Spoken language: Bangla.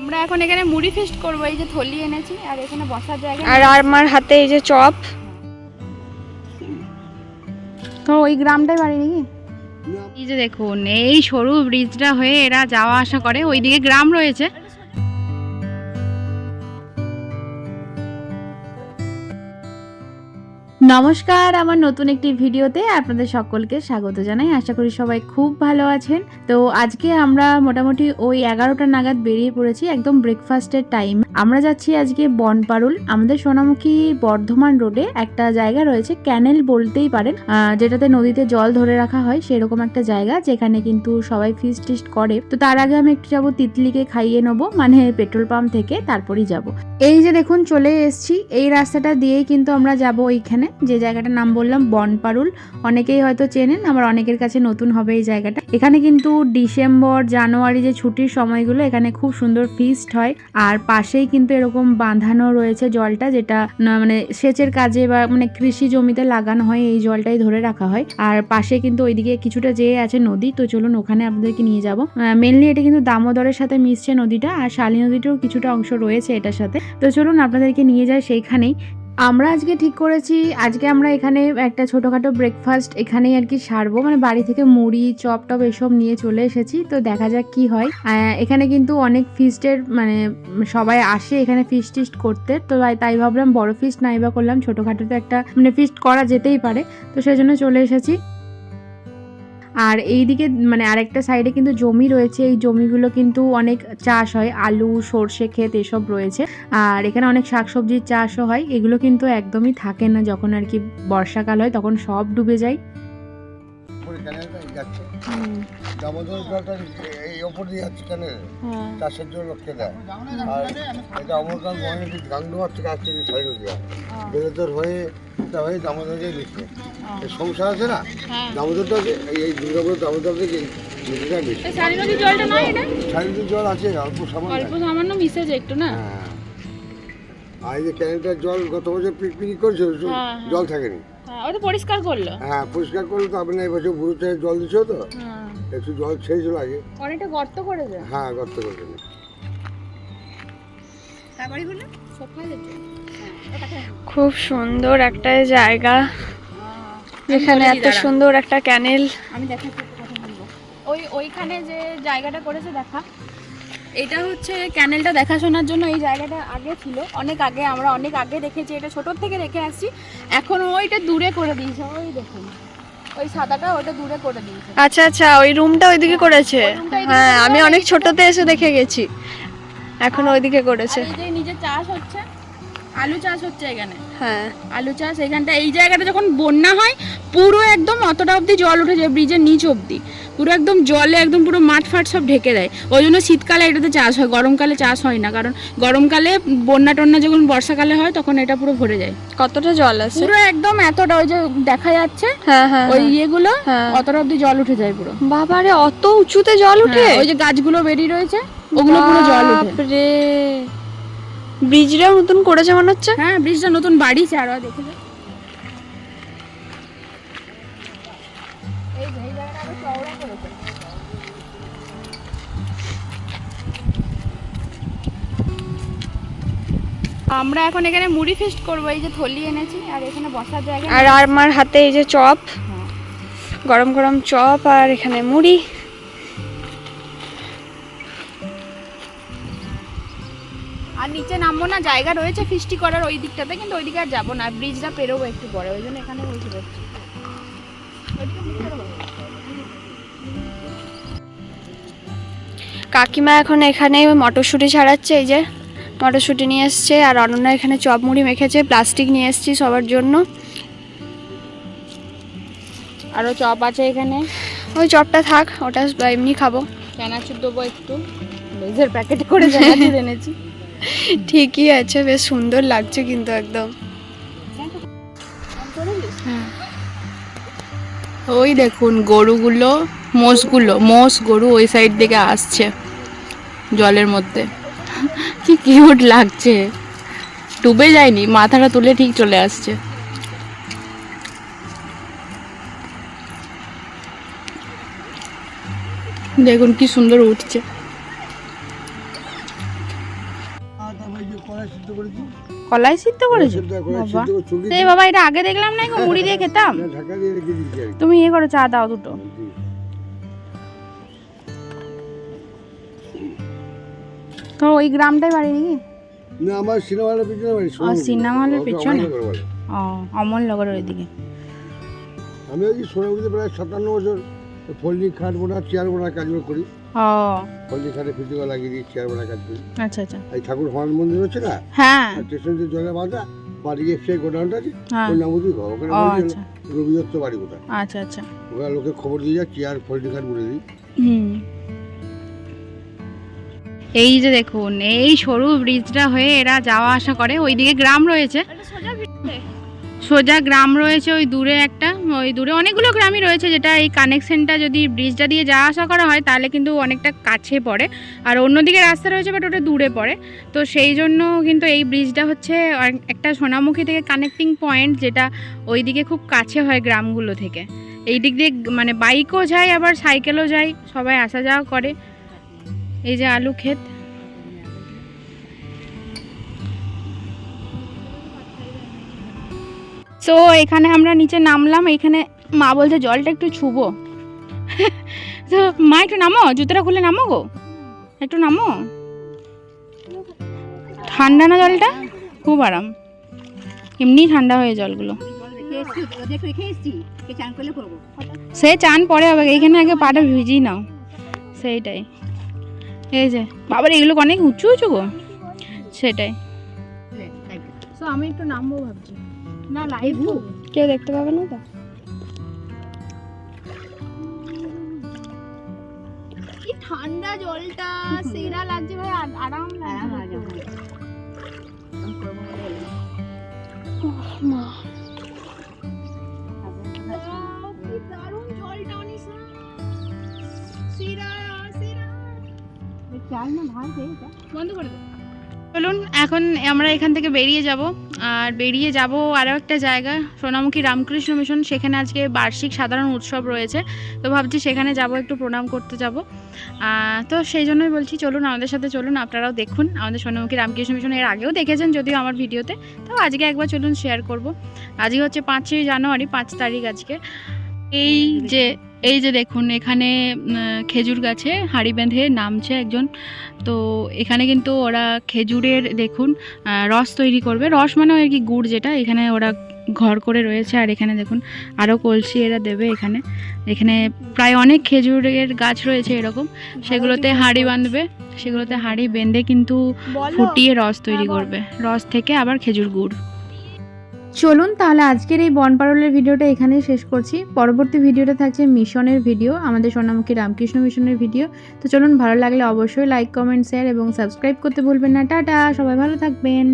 আমরা এখন এখানে মুড়ি ফিস্ট করব এই যে থলি এনেছি আর এখানে বসার জায়গা আর আমার হাতে এই যে চপ। তো ওই গ্রামটাই বাড়ি নাকি? এই যে দেখুন এই সরু ব্রিজটা হয়ে এরা যাওয়া আসা করে ওইদিকে গ্রাম রয়েছে। নমস্কার, আমার নতুন একটি ভিডিওতে আপনাদের সকলকে স্বাগত জানাই। আশা করি সবাই খুব ভালো আছেন। তো আজকে আমরা মোটামুটি ওই এগারোটা নাগাদ বেরিয়ে পড়েছি একদম ব্রেকফাস্টের টাইম আমরা যাচ্ছি আজকে বনপারুল। আমাদের সোনামুখী বর্ধমান রোডে একটা জায়গা রয়েছে ক্যানেল বলতেই পারেন যেটাতে নদীতে জল ধরে রাখা হয়, সেরকম একটা জায়গা, যেখানে কিন্তু সবাই ফিস্ট টিস্ট করে। তো তার আগে আমি একটু যাব, তিতলিকে খাইয়ে নেব মানে পেট্রোল পাম্প থেকে, তারপরেই যাব। এই যে দেখুন, চলে এসেছি। এই রাস্তাটা দিয়েই কিন্তু আমরা যাব ওইখানে। যে জায়গাটার নাম বললাম, বনপারুল। অনেকেই হয়তো চেনেন, আবার অনেকের কাছে নতুন হবে এই জায়গাটা। এখানে কিন্তু ডিসেম্বর, জানুয়ারি যে ছুটির সময়গুলো, এখানে খুব সুন্দর ফিস্ট হয়। আর পাশেই কিন্তু এরকম বাঁধানো রয়েছে জলটা, যেটা মানে সেচের কাজে বা মানে কৃষি জমিতে লাগানো হয়, এই জলটাই ধরে রাখা হয়। আর পাশে কিন্তু ওইদিকে কিছুটা যেয়ে আছে নদী, তো চলুন ওখানে আপনাদেরকে নিয়ে যাব। মেনলি এটা কিন্তু দামোদরের সাথে মিশছে নদীটা, আর শালী নদীটাও কিছুটা অংশ রয়েছে এটার সাথে। তো চলুন আপনাদেরকে নিয়ে যায় সেইখানেই। আমরা আজকে ঠিক করেছি, আজকে আমরা এখানে একটা ছোটোখাটো ব্রেকফাস্ট এখানেই আর কি সারবো মানে বাড়ি থেকে মুড়ি, চপ টপ এসব নিয়ে চলে এসেছি, তো দেখা যাক কি হয়। এখানে কিন্তু অনেক ফিস্টের মানে সবাই আসে এখানে ফিস্ট টিস্ট করতে, তো তাই ভাবলাম বড় ফিস্ট নাইবা করলাম, ছোটোখাটো তো একটা মানে ফিস্ট করা যেতেই পারে, তো সেই জন্য চলে এসেছি। আর এইদিকে মানে আরেকটা সাইডে কিন্তু জমি রয়েছে। এই জমিগুলো কিন্তু অনেক চাষ হয়। আলু, সর্ষে, ক্ষেত এসব রয়েছে। আর এখানে অনেক শাকসবজির চাষও হয়। এগুলো কিন্তু একদমই থাকে না যখন আর কি বর্ষাকাল হয়, তখন সব ডুবে যায়। দামোদর জলটা এই ওপর দিয়ে যাচ্ছে ক্যানেল চাষের জন্য লক্ষ্যে দেয়। আর এটা অমরকাল মহানদী গাংডুয়ার থেকে আসছে যে সাইড দিয়ে। বেলেদর হয়ে এটা হয়ে দামোদর দিয়ে দিচ্ছে এই সংসার আছে না? দামোদরটা এই- দুর্গাপুর দামোদর থেকে শালী নদীর জলটা নয় এটা? সাইডের জল আছে অল্প সামান্য। অল্প সামান্য মিশেছে একটু না? হ্যাঁ। আর এই যে ক্যানেলটার জল গত বছর পিকনিক করেছিল হ্যাঁ, জল থাকেনি। হ্যাঁ ওটা পরিষ্কার করল। হ্যাঁ পরিষ্কার করলে তো আপনি এবছর বুড়ো জল দিচ্ছ তো? একটু জল ছেড়েছিল আগে অনেকটা গর্ত করেছে। হ্যাঁ গর্ত তারপরে খুব সুন্দর একটা জায়গা। যেখানে এত সুন্দর একটা ক্যানেল। আমি দেখাচ্ছি ওই ওইখানে যে জায়গাটা করেছে দেখা। এটা হচ্ছে ক্যানেলটা দেখাশোনার জন্য এই জায়গাটা আগে ছিল। অনেক আগে আমরা অনেক আগে দেখেছি এটা ছোটোর থেকে রেখে আসছি। এখন ওইটা দূরে করে দিয়েছে। ওই দেখুন ওই সাদাটা ওটা দূরে করে দিয়েছে। আচ্ছা আচ্ছা ওই রুমটা ওইদিকে করেছে? ওই roomটা এদিকে হ্যাঁ আমি অনেক ছোটতে এসে দেখে গেছি। এখন ওইদিকে করেছে। এই যে নিজে চাষ হচ্ছে আলু চাষ হচ্ছে এখানে। হ্যাঁ। আলু চাষ এখানটা এই জায়গাটা যখন বন্যা হয় পুরো একদম অতটা অবধি জল উঠে যায় ব্রিজের নিচ অবধি। পুরো একদম জলে একদম পুরো মাঠ ফাট সব ঢেকে দেয়। ওই জন্য শীতকালে এটাতে চাষ হয় গরমকালে চাষ হয় না। কারণ গরমকালে বন্যা টন্যা যখন বর্ষাকালে হয় তখন এটা পুরো ভরে যায়। কতটা জল আছে? পুরো একদম এতটা ওই যে দেখা যাচ্ছে হ্যাঁ হ্যাঁ ওই ইয়েগুলো হ্যাঁ। অতটা অবধি জল উঠে যায় পুরো। বাবারে অত উঁচুতে জল উঠে? হ্যাঁ, ওই যে গাছগুলো বেরিয়ে রয়েছে ওগুলো পুরো জল উঠে। ব্রিজটা নতুন করেছে মনে হচ্ছে? হ্যাঁ ব্রিজটা নতুন বাড়িছে আরও দেখে যাও। এই যে, এই জায়গাটা আরও চওড়া করেছে। আমরা এখন এখানে মুড়ি ফিস্ট করব এই যে থলি এনেছি আর এখানে বসার জায়গা আর আমার হাতে এই যে চপ গরম গরম চপ আর এখানে মুড়ি। আর নিচে নামবো না জায়গা রয়েছে ফিস্টি করার ওই দিকটাতে কিন্তু ওই দিকে আর যাব না ব্রিজটা পেরোবো একটু পরে ওই জন্য এখানে বসে কাকিমা এখন এখানে মটরশুঁটি ছাড়াচ্ছে এই যে মটরশুঁটি নিয়ে এসছে আর অনন্যা এখানে চপ মুড়ি মেখেছে প্লাস্টিক নিয়ে এসছি সবার জন্য। আরও চপ আছে এখানে? ওই চপটা থাক ওটা এমনি খাব। চানাচুর দেবো একটু। লেজের প্যাকেট করে চানাচুর এনেছি। ঠিকই আছে বেশ সুন্দর লাগছে কিন্তু একদম। ওই দেখুন গরুগুলো, মোষগুলো, মোষ গরু ওই সাইড থেকে আসছে জলের মধ্যে। কি কিউট লাগছে। ডুবে যায়নি, মাথাটা তুলে ঠিক চলে আসছে। দেখুন কি সুন্দর উঠছে। কলাই সিদ্ধ করেছ? বাবা। সেই বাবা এটা আগে দেখলাম না মুড়ি দিয়ে খেতাম। তুমি ইয়ে করো চা দাও দুটো। তো ওই গ্রামটাই বাড়ি নাকি? না আমার সিনেমা হলের পিছনে বাড়ি ও, সিনেমা হলের পিছনে? ও অমলনগরের ওইদিকে আমি ওই সোনাগুড়িতে প্রায় সাতান্ন বছর ফোল্ডিং খাট বোনা চেয়ার বোনার কাজগুলো করি। ও। ফিজিও লাগিয়ে চেয়ার বোনার কাজ করি আচ্ছা আচ্ছা। এই ঠাকুর হনুমান মন্দির হচ্ছে না? হ্যাঁ। স্টেশন জলে বাঁধা বাড়ি গিয়ে সেই গোডাউনটা আছে হ্যাঁ। ওই নামুদি ঘর। ওখানে আচ্ছা। রবি দত্ত বাড়ি কোথায়? আচ্ছা আচ্ছা। ওখানে লোকে খবর দিয়ে ফোল্ডিং খাট বলে দিই। হুম। এই যে দেখুন এই সরু ব্রিজটা হয়ে এরা যাওয়া আসা করে। ওইদিকে গ্রাম রয়েছে। সোজা গ্রাম রয়েছে, ওই দূরে একটা, ওই দূরে অনেকগুলো গ্রামই রয়েছে যেটা এই কানেকশনটা যদি ব্রিজটা দিয়ে যাওয়া আসা করা হয়, তাহলে কিন্তু অনেকটা কাছে পড়ে। আর অন্যদিকে রাস্তা রয়েছে বাট ওটা দূরে পড়ে। তো সেই জন্য কিন্তু এই ব্রিজটা হচ্ছে একটা সোনামুখী থেকে কানেক্টিং পয়েন্ট যেটা ওইদিকে খুব কাছে হয় গ্রামগুলো থেকে। এই দিক দিয়ে মানে বাইকও যায়, আবার সাইকেলও যায়, সবাই আসা যাওয়া করে। এই যে আলু ক্ষেত। তো এখানে আমরা নিচে নামলাম, এখানে মা বলছে, জলটা একটু ছুবো। তো মা, একটু নামো, জুতোটা খুলে নামো গো। একটু নামো। ঠান্ডা না জলটা? খুব আরাম। এমনি ঠান্ডা হয়ে জলগুলো। সে চান পরে হবে এইখানে আগে পাটা ভিজিয়ে নাও। সেইটাই। এই যে, বাবার, এগুলো অনেক উঁচু উঁচু গো। সেটাই। আমি একটু নামবো ভাবছি। না লাইভ কেউ দেখতে পাবে না তো? কি ঠান্ডা জলটা সেরা লাগছে ভাই আরাম দারুণ জলটা অনিশা। সেরা সেরা। বন্ধ করে দে। চলুন, এখন আমরা এখান থেকে বেরিয়ে যাব। আর বেরিয়ে যাব আরও একটা জায়গা, সোনামুখী রামকৃষ্ণ মিশন। সেখানে আজকে বার্ষিক সাধারণ উৎসব রয়েছে। তো ভাবছি সেখানে যাব, একটু প্রণাম করতে যাব। তো সেই জন্যই বলছি, চলুন আমাদের সাথে চলুন, আপনারাও দেখুন। আমাদের সোনামুখী রামকৃষ্ণ মিশন এর আগেও দেখেছেন যদিও আমার ভিডিওতে। তো আজকে একবার চলুন শেয়ার করব। আজকে হচ্ছে পাঁচই জানুয়ারি, পাঁচ তারিখ আজকে। এই যে এই যে দেখুন এখানে খেজুর গাছে হাঁড়ি বেঁধে নামছে একজন। তো এখানে কিন্তু ওরা খেজুরের দেখুন রস তৈরি করবে। রস মানে আর কি গুড় যেটা? এখানে ওরা ঘর করে রয়েছে। আর এখানে দেখুন আরও কলসি এরা দেবে এখানে। এখানে প্রায় অনেক খেজুরের গাছ রয়েছে এরকম। সেগুলোতে হাঁড়ি বাঁধবে। সেগুলোতে হাঁড়ি বেঁধে কিন্তু ফুটিয়ে রস তৈরি করবে। রস থেকে আবার খেজুর গুড়। চলুন তাহলে আজকের এই বনপারলের ভিডিওটা এখানেই শেষ করছি। পরবর্তী ভিডিওটা থাকছে মিশনের ভিডিও, আমাদের সোনামুখী রামকৃষ্ণ মিশনের ভিডিও। তো চলুন ভালো লাগলে অবশ্যই লাইক কমেন্ট শেয়ার এবং সাবস্ক্রাইব করতে ভুলবেন না। টাটা, সবাই ভালো থাকবেন।